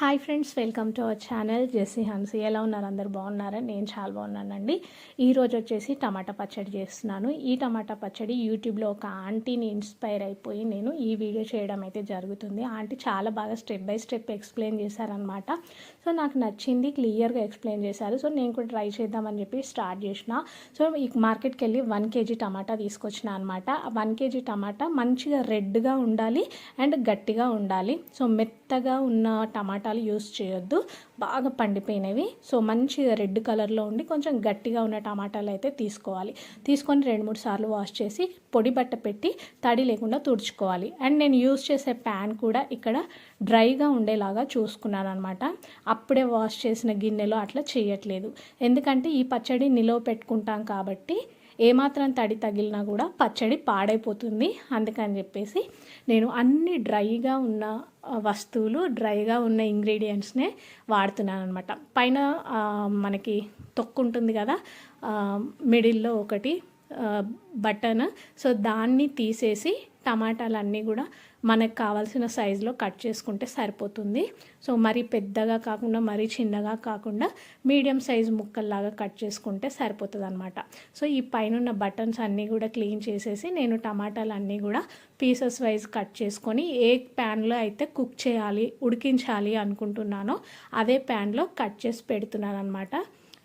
Hi friends welcome to our channel Jessie Hansi ఎలా ఉన్నారు? అందరు బాగున్నారా? నేను చాలా బాగున్నానండి. ఈరోజు వచ్చేసి టమాటా పచ్చడి చేస్తున్నాను. ఈ టమాటా పచ్చడి యూట్యూబ్లో ఒక ఆంటీని ఇన్స్పైర్ అయిపోయి నేను ఈ వీడియో చేయడం అయితే జరుగుతుంది. ఆంటీ చాలా బాగా స్టెప్ బై స్టెప్ ఎక్స్ప్లెయిన్ చేశారనమాట సో నాకు నచ్చింది క్లియర్గా ఎక్స్ప్లెయిన్ చేశారు. సో నేను కూడా ట్రై చేద్దామని చెప్పి స్టార్ట్ చేసిన. సో ఈ మార్కెట్కి వెళ్ళి వన్ కేజీ టమాటా తీసుకొచ్చిన అనమాట వన్ కేజీ టమాటా మంచిగా రెడ్గా ఉండాలి అండ్ గట్టిగా ఉండాలి. సో మెత్తగా ఉన్న టమాటా టమాటాలు యూస్ చేయొద్దు. బాగా పండిపోయినవి. సో మంచిగా రెడ్ కలర్లో ఉండి కొంచెం గట్టిగా ఉన్న టమాటాలు అయితే తీసుకోవాలి. తీసుకొని రెండు మూడు సార్లు వాష్ చేసి పొడి బట్ట పెట్టి తడి లేకుండా తుడుచుకోవాలి. అండ్ నేను యూస్ చేసే ప్యాన్ కూడా ఇక్కడ డ్రైగా ఉండేలాగా చూసుకున్నాను అనమాట అప్పుడే వాష్ చేసిన గిన్నెలో అట్లా చేయట్లేదు. ఎందుకంటే ఈ పచ్చడి నిలవ పెట్టుకుంటాం కాబట్టి ఏమాత్రం తడి తగిలినా కూడా పచ్చడి పాడైపోతుంది. అందుకని చెప్పేసి నేను అన్ని డ్రైగా ఉన్న వస్తువులు డ్రైగా ఉన్న ఇంగ్రీడియంట్స్నే వాడుతున్నాను అనమాట పైన మనకి తొక్కు ఉంటుంది కదా మిడిల్లో ఒకటి బటన్. సో దాన్ని తీసేసి టమాటాలన్నీ కూడా మనకు కావాల్సిన సైజులో కట్ చేసుకుంటే సరిపోతుంది. సో మరీ పెద్దగా కాకుండా మరీ చిన్నగా కాకుండా మీడియం సైజ్ ముక్కల్లాగా కట్ చేసుకుంటే సరిపోతుంది అనమాట సో ఈ పైన బటన్స్ అన్నీ కూడా క్లీన్ చేసేసి నేను టమాటాలు అన్నీ కూడా పీసెస్ వైజ్ కట్ చేసుకొని ఏ ప్యాన్లో అయితే కుక్ చేయాలి ఉడికించాలి అనుకుంటున్నానో అదే ప్యాన్లో కట్ చేసి పెడుతున్నాను అనమాట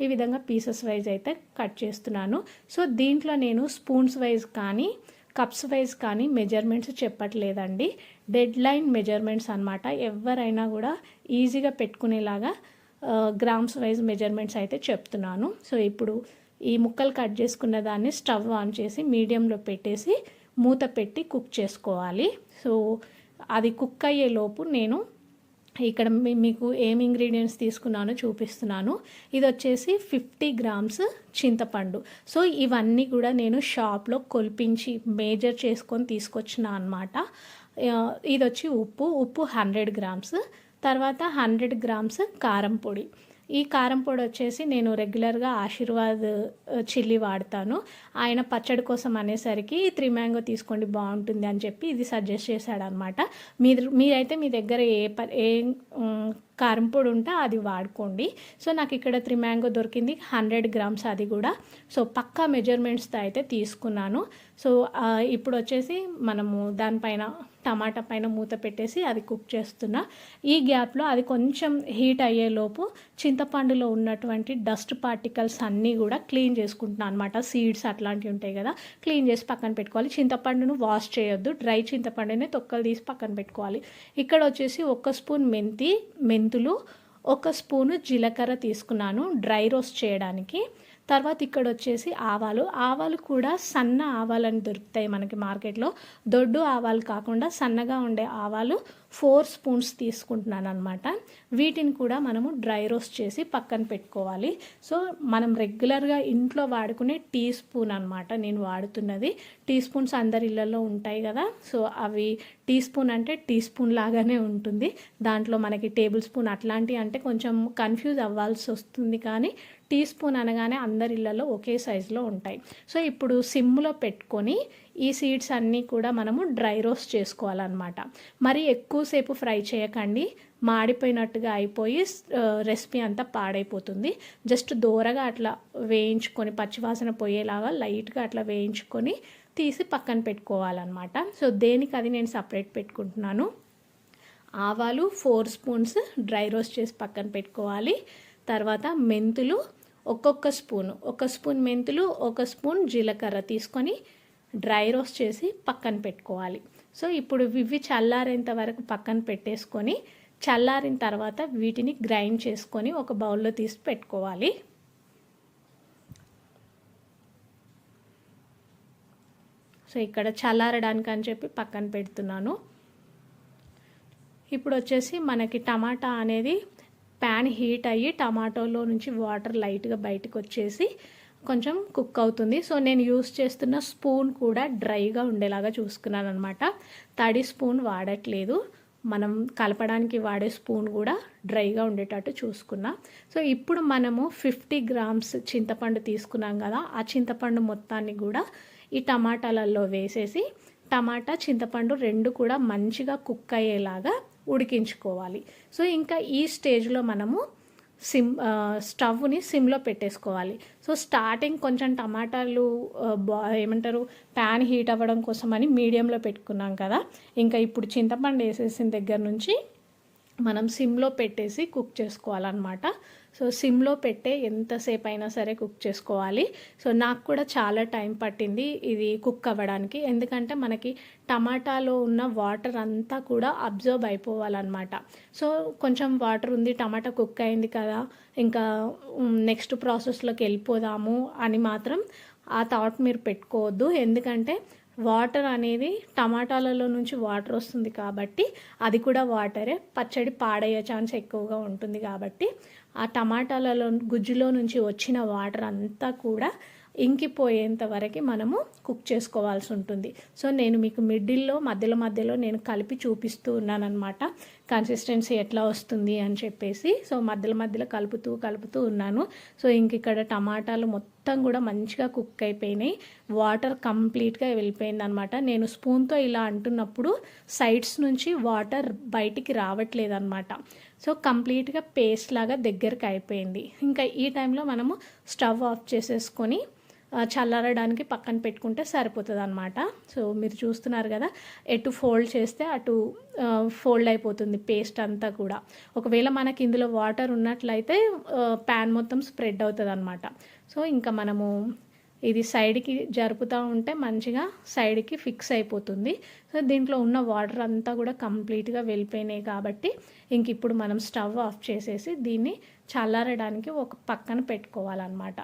ఈ విధంగా పీసెస్ వైజ్ అయితే కట్ చేస్తున్నాను. సో దీంట్లో నేను స్పూన్స్ వైజ్ కానీ కప్స్ వైజ్ కానీ మెజర్మెంట్స్ చెప్పట్లేదండి. డెడ్ లైన్ మెజర్మెంట్స్ అనమాట ఎవరైనా కూడా ఈజీగా పెట్టుకునేలాగా గ్రామ్స్ వైజ్ మెజర్మెంట్స్ అయితే చెప్తున్నాను. సో ఇప్పుడు ఈ ముక్కలు కట్ చేసుకున్న దాన్ని స్టవ్ ఆన్ చేసి మీడియంలో పెట్టేసి మూత పెట్టి కుక్ చేసుకోవాలి. సో అది కుక్ అయ్యే లోపు నేను ఇక్కడ మీ- మీకు ఏం ఇంగ్రీడియంట్స్ తీసుకున్నానో చూపిస్తున్నాను. ఇది వచ్చేసి ఫిఫ్టీ గ్రామ్స్ చింతపండు. సో ఇవన్నీ కూడా నేను షాప్లో కొలిపించి మేజర్ చేసుకొని తీసుకొచ్చిన అనమాట ఇది వచ్చి ఉప్పు. ఉప్పు హండ్రెడ్ గ్రామ్స్ తర్వాత హండ్రెడ్ గ్రామ్స్ కారం పొడి. ఈ కారం పొడి వచ్చేసి నేను రెగ్యులర్గా ఆశీర్వాద్ చిల్లీ వాడతాను. ఆయన పచ్చడి కోసం అనేసరికి త్రీ మ్యాంగో తీసుకోండి బాగుంటుంది అని చెప్పి ఇది సజెస్ట్ చేశాడనమాట. మీరు మీరైతే మీ దగ్గర ఏ ప ఏ కారం పొడి ఉంటే అది వాడుకోండి. సో నాకు ఇక్కడ త్రీ మ్యాంగో దొరికింది హండ్రెడ్ గ్రామ్స్ అది కూడా. సో పక్కా మెజర్మెంట్స్తో అయితే తీసుకున్నాను. సో ఇప్పుడు వచ్చేసి మనము దానిపైన టమాటా పైన మూత పెట్టేసి అది కుక్ చేస్తున్నా. ఈ గ్యాప్లో అది కొంచెం హీట్ అయ్యేలోపు చింతపండులో ఉన్నటువంటి డస్ట్ పార్టికల్స్ అన్నీ కూడా క్లీన్ చేసుకుంటున్నాను అనమాట సీడ్స్ అట్లాంటివి ఉంటాయి కదా క్లీన్ చేసి పక్కన పెట్టుకోవాలి. చింతపండును వాష్ చేయొద్దు. డ్రై చింతపండునే తొక్కలు తీసి పక్కన పెట్టుకోవాలి. ఇక్కడ వచ్చేసి ఒక స్పూన్ మెంతి మెంతులు ఒక స్పూను జీలకర్ర తీసుకున్నాను డ్రై రోస్ట్ చేయడానికి. తర్వాత ఇక్కడ వచ్చేసి ఆవాలు. ఆవాలు కూడా సన్న ఆవాలని దొరుకుతాయి మనకి మార్కెట్లో. దొడ్డు ఆవాలు కాకుండా సన్నగా ఉండే ఆవాలు ఫోర్ స్పూన్స్ తీసుకుంటున్నాను అనమాట వీటిని కూడా మనము డ్రై రోస్ట్ చేసి పక్కన పెట్టుకోవాలి. సో మనం రెగ్యులర్గా ఇంట్లో వాడుకునే టీ స్పూన్ అనమాట నేను వాడుతున్నది. టీ స్పూన్స్ అందరి ఇళ్ళల్లో ఉంటాయి కదా. సో అవి టీ స్పూన్ అంటే టీ స్పూన్ లాగానే ఉంటుంది. దాంట్లో మనకి టేబుల్ స్పూన్ అట్లాంటివి అంటే కొంచెం కన్ఫ్యూజ్ అవ్వాల్సి వస్తుంది కానీ టీ స్పూన్ అనగానే అందరి ఇళ్ళల్లో ఒకే సైజులో ఉంటాయి. సో ఇప్పుడు సిమ్లో పెట్టుకొని ఈ సీడ్స్ అన్నీ కూడా మనము డ్రై రోస్ట్ చేసుకోవాలన్నమాట. మరి ఎక్కువసేపు ఫ్రై చేయకండి. మాడిపోయినట్టుగా అయిపోయి రెసిపీ అంతా పాడైపోతుంది. జస్ట్ దూరగా అట్లా వేయించుకొని పచ్చివాసన పోయేలాగా లైట్గా అట్లా వేయించుకొని తీసి పక్కన పెట్టుకోవాలన్నమాట. సో దేనికి అది నేను సపరేట్ పెట్టుకుంటున్నాను? ఆవాలు ఫోర్ స్పూన్స్ డ్రై రోస్ట్ చేసి పక్కన పెట్టుకోవాలి. తర్వాత మెంతులు ఒక్కొక్క స్పూన్ ఒక స్పూన్ మెంతులు ఒక స్పూన్ జీలకర్ర తీసుకొని డ్రై రోస్ట్ చేసి పక్కన పెట్టుకోవాలి. సో ఇప్పుడు ఇవి చల్లారేంత వరకు పక్కన పెట్టేసుకొని చల్లారిన తర్వాత వీటిని గ్రైండ్ చేసుకొని ఒక బౌల్లో తీసి పెట్టుకోవాలి. సో ఇక్కడ చల్లారడానికి అని చెప్పి పక్కన పెడుతున్నాను. ఇప్పుడు వచ్చేసి మనకి టమాటా అనేది ప్యాన్ హీట్ అయ్యి టమాటోలో నుంచి వాటర్ లైట్గా బయటకు వచ్చేసి కొంచెం కుక్ అవుతుంది. సో నేను యూస్ చేస్తున్న స్పూన్ కూడా డ్రైగా ఉండేలాగా చూసుకున్నాను అనమాట తడి స్పూన్ వాడట్లేదు. మనం కలపడానికి వాడే స్పూన్ కూడా డ్రైగా ఉండేటట్టు చూసుకున్నా. సో ఇప్పుడు మనము ఫిఫ్టీ గ్రామ్స్ చింతపండు తీసుకున్నాం కదా ఆ చింతపండు మొత్తాన్ని కూడా ఈ టమాటాలలో వేసేసి టమాటా చింతపండు రెండు కూడా మంచిగా కుక్ అయ్యేలాగా ఉడికించుకోవాలి. సో ఇంకా ఈ స్టేజ్లో మనము సిమ్ స్టవ్ని సిమ్లో పెట్టేసుకోవాలి. సో స్టార్టింగ్ కొంచెం టమాటాలు బా ఏమంటారు ప్యాన్ హీట్ అవ్వడం కోసమని మీడియంలో పెట్టుకున్నాం కదా. ఇంకా ఇప్పుడు చింతపండు వేసేసిన దగ్గర నుంచి మనం సిమ్లో పెట్టేసి కుక్ చేసుకోవాలన్నమాట. సో సిమ్లో పెట్టే ఎంతసేపు అయినా సరే కుక్ చేసుకోవాలి. సో నాకు కూడా చాలా టైం పట్టింది ఇది కుక్ అవ్వడానికి. ఎందుకంటే మనకి టమాటాలో ఉన్న వాటర్ అంతా కూడా అబ్జర్వ్ అయిపోవాలన్నమాట. సో కొంచెం వాటర్ ఉంది టమాటా కుక్ అయింది కదా ఇంకా నెక్స్ట్ ప్రాసెస్లోకి వెళ్ళిపోదాము అని మాత్రం ఆ థాట్ మీరు పెట్టుకోవద్దు. ఎందుకంటే వాటర్ అనేది టమాటాలలో నుంచి వాటర్ వస్తుంది కాబట్టి అది కూడా వాటరే. పచ్చడి పాడయ్యే ఛాన్స్ ఎక్కువగా ఉంటుంది కాబట్టి ఆ టమాటాలలో గుజ్జులో నుంచి వచ్చిన వాటర్ అంతా కూడా ఇంకిపోయేంత వరకు మనము కుక్ చేసుకోవాల్సి ఉంటుంది. సో నేను మీకు మిడిల్లో మధ్యలో మధ్యలో నేను కలిపి చూపిస్తూ ఉన్నానన్నమాట. కన్సిస్టెన్సీ ఎట్లా వస్తుంది అని చెప్పేసి. సో మధ్యలో మధ్యలో కలుపుతూ కలుపుతూ ఉన్నాను. సో ఇంక ఇక్కడ టమాటాలు మొత్తం కూడా మంచిగా కుక్ అయిపోయినాయి. వాటర్ కంప్లీట్గా వెళ్ళిపోయింది అనమాట నేను స్పూన్తో ఇలా అంటున్నప్పుడు సైడ్స్ నుంచి వాటర్ బయటికి రావట్లేదు అనమాట సో కంప్లీట్గా పేస్ట్ లాగా దగ్గరికి అయిపోయింది. ఇంకా ఈ టైంలో మనము స్టవ్ ఆఫ్ చేసేసుకొని చల్లారడానికి పక్కన పెట్టుకుంటే సరిపోతుంది అనమాట సో మీరు చూస్తున్నారు కదా ఎటు ఫోల్డ్ చేస్తే అటు ఫోల్డ్ అయిపోతుంది పేస్ట్ అంతా కూడా. ఒకవేళ మనకి ఇందులో వాటర్ ఉన్నట్లయితే ప్యాన్ మొత్తం స్ప్రెడ్ అవుతుంది అనమాట సో ఇంకా మనము ఇది సైడ్కి జరుపుతూ ఉంటే మంచిగా సైడ్కి ఫిక్స్ అయిపోతుంది. సో దీంట్లో ఉన్న వాటర్ అంతా కూడా కంప్లీట్గా వెళ్ళిపోయినాయి కాబట్టి ఇంక ఇప్పుడు మనం స్టవ్ ఆఫ్ చేసేసి దీన్ని చల్లారడానికి ఒక పక్కన పెట్టుకోవాలన్నమాట.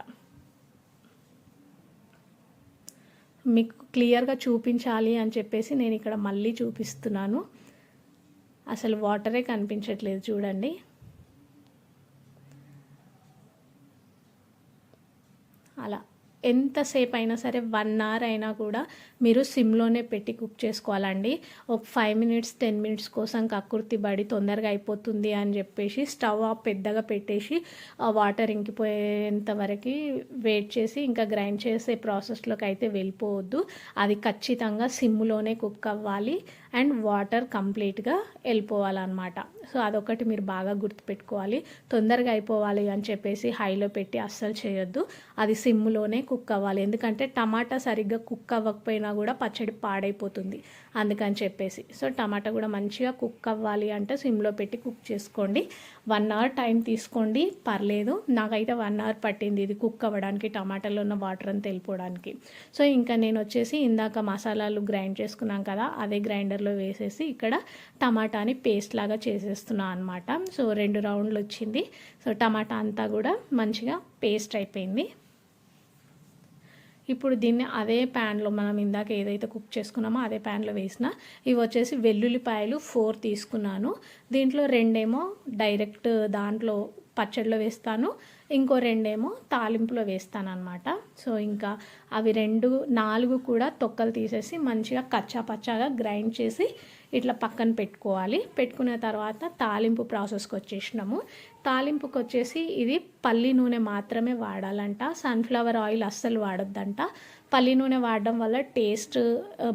మీకు క్లియర్గా చూపించాలి అని చెప్పేసి నేను ఇక్కడ మళ్ళీ చూపిస్తున్నాను. అసలు వాటరే కనిపించట్లేదు చూడండి. అలా. ఎంతసేపు అయినా సరే వన్ అవర్ అయినా కూడా మీరు సిమ్లోనే పెట్టి కుక్ చేసుకోవాలండి. ఒక ఫైవ్ మినిట్స్ టెన్ మినిట్స్ కోసం కక్కుర్తి పడి తొందరగా అయిపోతుంది అని చెప్పేసి స్టవ్ ఆఫ్ పెద్దగా పెట్టేసి ఆ వాటర్ ఇంకిపోయేంత వరకు వెయిట్ చేసి ఇంకా గ్రైండ్ చేసే ప్రాసెస్లోకి అయితే వెళ్ళిపోవద్దు. అది ఖచ్చితంగా సిమ్లోనే కుక్ అవ్వాలి. అండ్ వాటర్ కంప్లీట్గా వెళ్ళిపోవాలన్నమాట. సో అదొకటి మీరు బాగా గుర్తుపెట్టుకోవాలి. తొందరగా అయిపోవాలి అని చెప్పేసి హైలో పెట్టి అస్సలు చేయొద్దు. అది సిమ్లోనే కుక్ అవ్వాలి ఎందుకంటే టమాటా సరిగ్గా కుక్ అవ్వకపోయినా కూడా పచ్చడి పాడైపోతుంది. అందుకని చెప్పేసి. సో టమాటా కూడా మంచిగా కుక్ అవ్వాలి అంటే సిమ్లో పెట్టి కుక్ చేసుకోండి. వన్ అవర్ టైం తీసుకోండి. పర్లేదు. నాకైతే వన్ అవర్ పట్టింది ఇది కుక్ అవ్వడానికి టమాటాలో ఉన్న వాటర్ అని తెలిపోవడానికి సో ఇంకా నేను వచ్చేసి ఇందాక మసాలాలు గ్రైండ్ చేసుకున్నాం కదా అదే గ్రైండర్లో వేసేసి ఇక్కడ టమాటాని పేస్ట్ లాగా చేసేస్తున్నాను అనమాట సో రెండు రౌండ్లు వచ్చింది. సో టమాటా అంతా కూడా మంచిగా పేస్ట్ అయిపోయింది. ఇప్పుడు దీన్ని అదే ప్యాన్లో మనం ఇందాక ఏదైతే కుక్ చేసుకున్నామో అదే ప్యాన్లో వేసిన ఇవి వచ్చేసి వెల్లుల్లిపాయలు ఫోర్ తీసుకున్నాను. దీంట్లో రెండేమో డైరెక్ట్ దాంట్లో పచ్చడిలో వేస్తాను. ఇంకో రెండేమో తాలింపులో వేస్తాను అనమాట సో ఇంకా అవి రెండు నాలుగు కూడా తొక్కలు తీసేసి మంచిగా కచ్చా పచ్చాగా గ్రైండ్ చేసి ఇట్లా పక్కన పెట్టుకోవాలి. పెట్టుకున్న తర్వాత తాలింపు ప్రాసెస్కి వచ్చేసినాము. తాలింపుకి వచ్చేసి ఇది పల్లి నూనె మాత్రమే వాడాలంట. సన్ఫ్లవర్ ఆయిల్ అస్సలు వాడొద్దంట. పల్లి నూనె వాడడం వల్ల టేస్ట్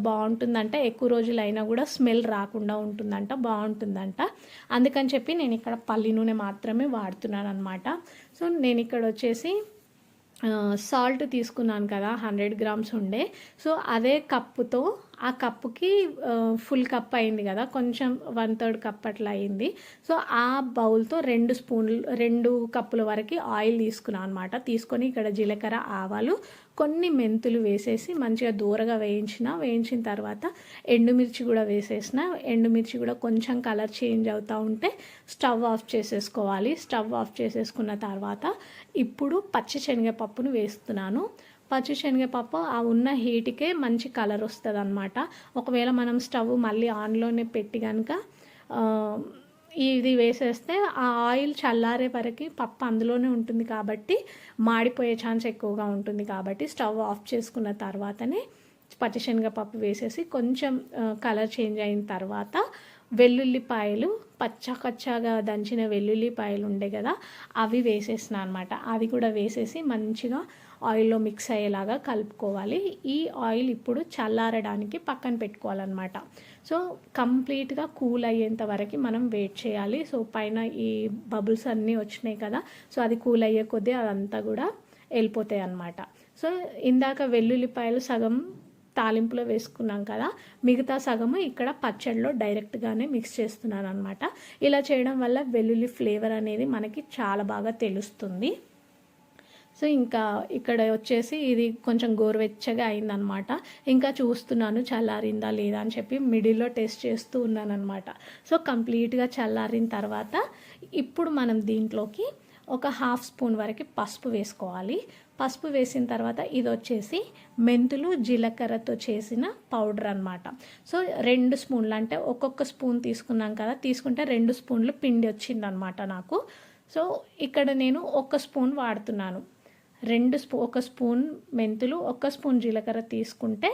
బాగుంటుందంట. ఎక్కువ రోజులు అయినా కూడా స్మెల్ రాకుండా ఉంటుందంట బాగుంటుందంట. అందుకని చెప్పి నేను ఇక్కడ పల్లి నూనె మాత్రమే వాడుతున్నాను అనమాట సో నేను ఇక్కడ వచ్చేసి సాల్ట్ తీసుకున్నాను కదా హండ్రెడ్ గ్రామ్స్ ఉండే. సో అదే కప్పుతో ఆ కప్పుకి ఫుల్ కప్ అయింది కదా. కొంచెం వన్ థర్డ్ కప్ అట్లా అయింది. సో ఆ బౌల్తో రెండు స్పూన్లు రెండు కప్పుల వరకు ఆయిల్ తీసుకున్నాను అనమాట తీసుకొని ఇక్కడ జీలకర్ర ఆవాలు కొన్ని మెంతులు వేసేసి మంచిగా దూరగా వేయించిన వేయించిన తర్వాత ఎండుమిర్చి కూడా వేసేసిన. ఎండుమిర్చి కూడా కొంచెం కలర్ చేంజ్ అవుతూ ఉంటే స్టవ్ ఆఫ్ చేసేసుకోవాలి. స్టవ్ ఆఫ్ చేసేసుకున్న తర్వాత ఇప్పుడు పచ్చి శనగపప్పును వేస్తున్నాను. పచ్చి శనగపప్పు ఆ ఉన్న హీట్కే మంచి కలర్ వస్తుంది అనమాట ఒకవేళ మనం స్టవ్ మళ్ళీ ఆన్లోనే పెట్టి కనుక ఇది వేసేస్తే ఆ ఆయిల్ చల్లారే వరకు పప్పు అందులోనే ఉంటుంది కాబట్టి మాడిపోయే ఛాన్స్ ఎక్కువగా ఉంటుంది కాబట్టి స్టవ్ ఆఫ్ చేసుకున్న తర్వాతనే పచ్చిశనగపప్పు వేసేసి కొంచెం కలర్ చేంజ్ అయిన తర్వాత వెల్లుల్లిపాయలు పచ్చ పచ్చగా దంచిన వెల్లుల్లిపాయలు ఉండే కదా అవి వేసేసిన అనమాట అది కూడా వేసేసి మంచిగా ఆయిల్లో మిక్స్ అయ్యేలాగా కలుపుకోవాలి. ఈ ఆయిల్ ఇప్పుడు చల్లారడానికి పక్కన పెట్టుకోవాలన్నమాట. సో కంప్లీట్గా కూల్ అయ్యేంత వరకు మనం వెయిట్ చేయాలి. సో పైన ఈ బబుల్స్ అన్నీ వచ్చినాయి కదా సో అది కూల్ అయ్యే కొద్దీ అదంతా కూడా వెళ్ళిపోతాయి అన్నమాట. సో ఇందాక వెల్లుల్లిపాయలు సగం తాలింపులో వేసుకున్నాం కదా మిగతా సగము ఇక్కడ పచ్చడిలో డైరెక్ట్గానే మిక్స్ చేస్తున్నాను అనమాట ఇలా చేయడం వల్ల వెల్లుల్లి ఫ్లేవర్ అనేది మనకి చాలా బాగా తెలుస్తుంది. సో ఇంకా ఇక్కడ వచ్చేసి ఇది కొంచెం గోరువెచ్చగా అయిందనమాట. ఇంకా చూస్తున్నాను చల్లారిందా లేదా అని చెప్పి మిడిల్లో టెస్ట్ చేస్తూ ఉన్నానమాట సో కంప్లీట్గా చల్లారిన తర్వాత ఇప్పుడు మనం దీంట్లోకి ఒక హాఫ్ స్పూన్ వరకు పసుపు వేసుకోవాలి. పసుపు వేసిన తర్వాత ఇది వచ్చేసి మెంతులు జీలకర్రతో చేసిన పౌడర్ అనమాట. సో రెండు స్పూన్లు అంటే ఒక్కొక్క స్పూన్ తీసుకున్నాం కదా తీసుకుంటే రెండు స్పూన్లు పిండి వచ్చిందనమాట నాకు. సో ఇక్కడ నేను ఒక స్పూన్ వాడుతున్నాను. రెండు స్పూ ఒక స్పూన్ మెంతులు ఒక స్పూన్ జీలకర్ర తీసుకుంటే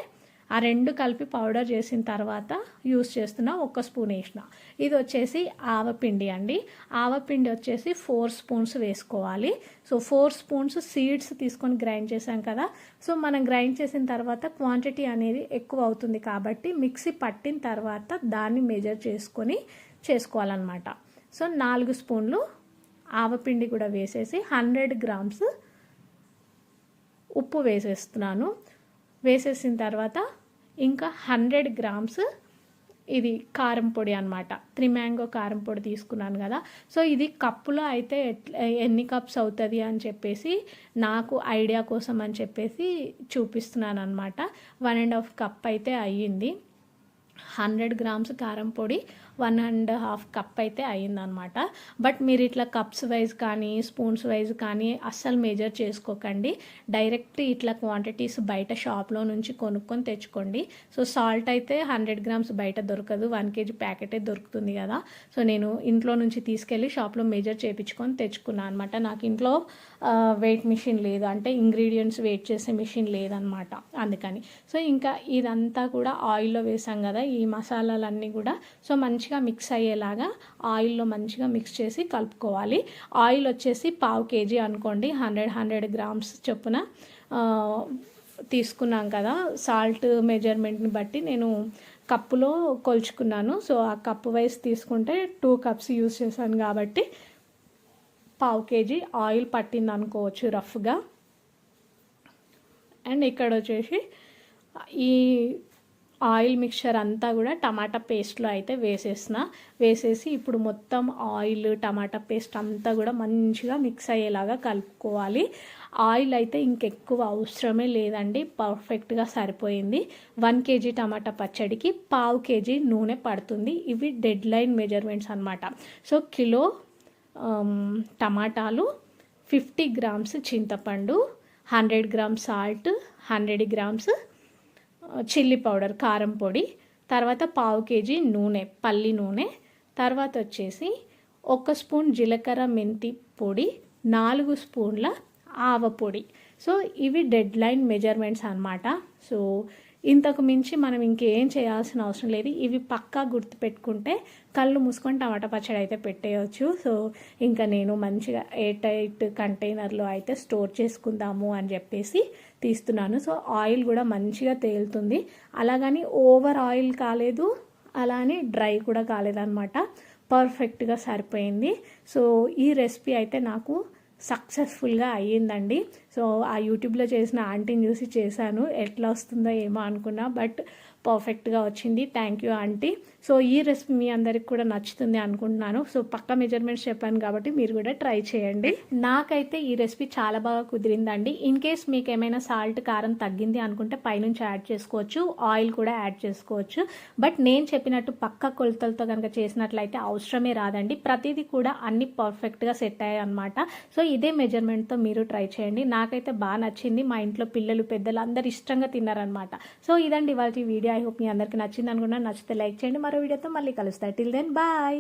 ఆ రెండు కలిపి పౌడర్ చేసిన తర్వాత యూస్ చేస్తున్న ఒక స్పూన్ వేసిన. ఇది వచ్చేసి ఆవపిండి అండి. ఆవపిండి వచ్చేసి ఫోర్ స్పూన్స్ వేసుకోవాలి. సో ఫోర్ స్పూన్స్ సీడ్స్ తీసుకొని గ్రైండ్ చేసాం కదా. సో మనం గ్రైండ్ చేసిన తర్వాత క్వాంటిటీ అనేది ఎక్కువ అవుతుంది కాబట్టి మిక్సీ పట్టిన తర్వాత దాన్ని మెజర్ చేసుకొని చేసుకోవాలన్నమాట. సో నాలుగు స్పూన్లు ఆవపిండి కూడా వేసేసి హండ్రెడ్ గ్రామ్స్ ఉప్పు వేసేస్తున్నాను. వేసేసిన తర్వాత ఇంకా హండ్రెడ్ గ్రామ్స్ ఇది కారం పొడి అనమాట త్రీ మ్యాంగో కారం పొడి తీసుకున్నాను కదా. సో ఇది కప్పులో అయితే ఎన్ని కప్స్ అవుతుంది అని చెప్పేసి నాకు ఐడియా కోసం అని చెప్పేసి చూపిస్తున్నాను అనమాట వన్ అండ్ హాఫ్ కప్ అయితే అయ్యింది. హండ్రెడ్ గ్రామ్స్ కారం పొడి వన్ అండ్ హాఫ్ కప్ అయితే అయిందనమాట బట్ మీరు ఇట్లా కప్స్ వైజ్ కానీ స్పూన్స్ వైజ్ కానీ అస్సలు మేజర్ చేసుకోకండి. డైరెక్ట్ ఇట్లా క్వాంటిటీస్ బయట షాప్లో నుంచి కొనుక్కొని తెచ్చుకోండి. సో సాల్ట్ అయితే హండ్రెడ్ గ్రామ్స్ బయట దొరకదు. వన్ కేజీ ప్యాకెటే దొరుకుతుంది కదా. సో నేను ఇంట్లో నుంచి తీసుకెళ్ళి షాప్లో మేజర్ చేయించుకొని తెచ్చుకున్నాను అనమాట. నాకు ఇంట్లో వెయిట్ మిషన్ లేదు. అంటే ఇంగ్రీడియంట్స్ వెయిట్ చేసే మిషన్ లేదనమాట అందుకని. సో ఇంకా ఇదంతా కూడా ఆయిల్లో వేసాం కదా ఈ మసాలాలన్నీ కూడా. సో మంచిగా మిక్స్ అయ్యేలాగా ఆయిల్లో మంచిగా మిక్స్ చేసి కలుపుకోవాలి. ఆయిల్ వచ్చేసి పావు కేజీ అనుకోండి. హండ్రెడ్ హండ్రెడ్ గ్రామ్స్ చొప్పున తీసుకున్నాం కదా. సాల్ట్ మెజర్మెంట్ని బట్టి నేను కప్పులో కొలుచుకున్నాను. సో ఆ కప్పు వైస్ తీసుకుంటే టూ కప్స్ యూస్ చేశాను కాబట్టి పావు కేజీ ఆయిల్ పట్టింది అనుకోవచ్చు రఫ్గా. అండ్ ఇక్కడ వచ్చేసి ఈ ఆయిల్ మిక్చర్ అంతా కూడా టమాటా పేస్ట్లో అయితే వేసేసిన. వేసేసి ఇప్పుడు మొత్తం ఆయిల్ టమాటా పేస్ట్ అంతా కూడా మంచిగా మిక్స్ అయ్యేలాగా కలుపుకోవాలి. ఆయిల్ అయితే ఇంకెక్కువ అవసరమే లేదండి పర్ఫెక్ట్గా సరిపోయింది. వన్ కేజీ టమాటా పచ్చడికి పావు కేజీ నూనె పడుతుంది. ఇవి డెడ్ లైన్ మెజర్మెంట్స్ అనమాట సో కిలో టమాటాలు ఫిఫ్టీ గ్రామ్స్ చింతపండు hundred grams salt hundred grams chilli powder కారం పొడి తర్వాత పావు కేజీ నూనె పల్లి నూనె తర్వాత వచ్చేసి ఒక స్పూన్ జీలకర్ర మెంతి పొడి నాలుగు స్పూన్ల ఆవ పొడి. సో ఇవి డెడ్ లైన్ మెజర్మెంట్స్ అనమాట సో ఇంతకు మించి మనం ఇంకేం చేయాల్సిన అవసరం లేదు. ఇవి పక్కా గుర్తుపెట్టుకుంటే కళ్ళు మూసుకొని టమాటా పచ్చడి అయితే పెట్టేయచ్చు. సో ఇంకా నేను మంచిగా ఎయిర్ టైట్ కంటైనర్లో అయితే స్టోర్ చేసుకుందాము అని చెప్పేసి తీస్తున్నాను. సో ఆయిల్ కూడా మంచిగా తేలుతుంది. అలాగని ఓవర్ ఆయిల్ కాలేదు అలానే డ్రై కూడా కాలేదన్నమాట. పర్ఫెక్ట్గా సరిపోయింది. సో ఈ రెసిపీ అయితే నాకు సక్సెస్ఫుల్గా అయ్యిందండి. సో ఆ యూట్యూబ్లో చేసిన ఆంటీని చూసి చేశాను. ఎట్లా వస్తుందో ఏమో అనుకున్నా బట్ పర్ఫెక్ట్గా వచ్చింది. Thank you aunty. సో ఈ రెసిపీ మీ అందరికి కూడా నచ్చుతుంది అనుకుంటున్నాను. సో పక్క మెజర్మెంట్స్ చెప్పాను కాబట్టి మీరు కూడా ట్రై చేయండి. నాకైతే ఈ రెసిపీ చాలా బాగా కుదిరిందండి. ఇన్ కేస్ మీకు ఏమైనా సాల్ట్ కారం తగ్గింది అనుకుంటే పైనుంచి యాడ్ చేసుకోవచ్చు. ఆయిల్ కూడా యాడ్ చేసుకోవచ్చు. బట్ నేను చెప్పినట్టు పక్క కొలతలతో కనుక చేసినట్లయితే అవసరమే రాదండి. ప్రతిదీ కూడా అన్ని పర్ఫెక్ట్గా సెట్ అయ్యాయి అనమాట సో ఇదే మెజర్మెంట్తో మీరు ట్రై చేయండి. నాకైతే బాగా నచ్చింది. మా ఇంట్లో పిల్లలు పెద్దలు అందరు ఇష్టంగా తిన్నారనమాట సో ఇదండి ఇవాళ వీడియో ఐ హోప్ మీ అందరికీ నచ్చింది అనుకున్నా నచ్చితే లైక్ చేయండి. మరో వీడియోతో మళ్ళీ కలుస్తాయి. Till then bye